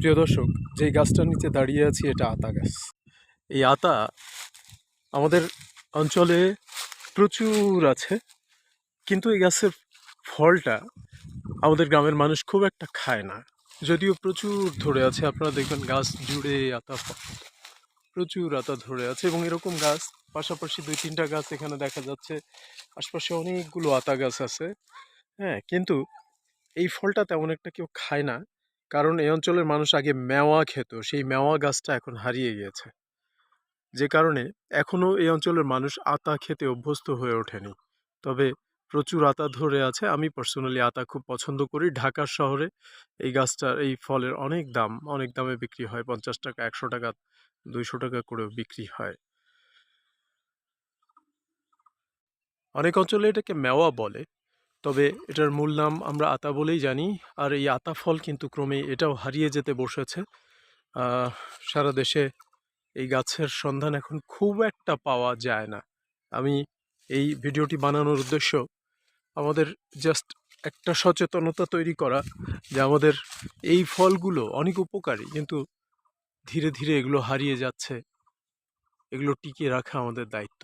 প্রিয় দর্শক, যে গাছটার নিচে দাঁড়িয়ে আছি এটা আতা গাছ। এই আতা আমাদের অঞ্চলে প্রচুর আছে, কিন্তু এই গাছের ফলটা আমাদের গ্রামের মানুষ খুব একটা খায় না। যদিও প্রচুর ধরে আছে, আপনারা দেখবেন গাছ জুড়ে আতা প্রচুর আতা ধরে আছে এবং এরকম গাছ, পাশাপাশি দুই তিনটা গাছ এখানে দেখা যাচ্ছে, আশপাশে অনেকগুলো আতা গাছ আছে হ্যাঁ কিন্তু এই ফলটা তেমন একটা কেউ খায় না। কারণ এই অঞ্চলের মানুষ আগে মেওয়া খেত, সেই মেওয়া গাছটা এখন হারিয়ে গিয়েছে। যে কারণে এখনও এই অঞ্চলের মানুষ আতা খেতে অভ্যস্ত হয়ে ওঠেনি। তবে প্রচুর আতা ধরে আছে। আমি পার্সোনালি আতা খুব পছন্দ করি। ঢাকার শহরে এই গাছটার, এই ফলের অনেক দাম, অনেক দামে বিক্রি হয়। পঞ্চাশ টাকা, একশো টাকা, দুইশো টাকা করেও বিক্রি হয়। অনেক অঞ্চলে এটাকে মেওয়া বলে। তবে এটার মূল নাম আমরা আতা বলেই জানি, আর এই আতা ফল কিন্তু ক্রমেই এটাও হারিয়ে যেতে বসেছে। সারা দেশে এই গাছের সন্ধান এখন খুব একটা পাওয়া যায় না। আমি এই ভিডিওটি বানানোর উদ্দেশ্য আমাদের জাস্ট একটা সচেতনতা তৈরি করা যে আমাদের এই ফলগুলো অনেক উপকারী, কিন্তু ধীরে ধীরে এগুলো হারিয়ে যাচ্ছে, এগুলো টিকিয়ে রাখা আমাদের দায়িত্ব।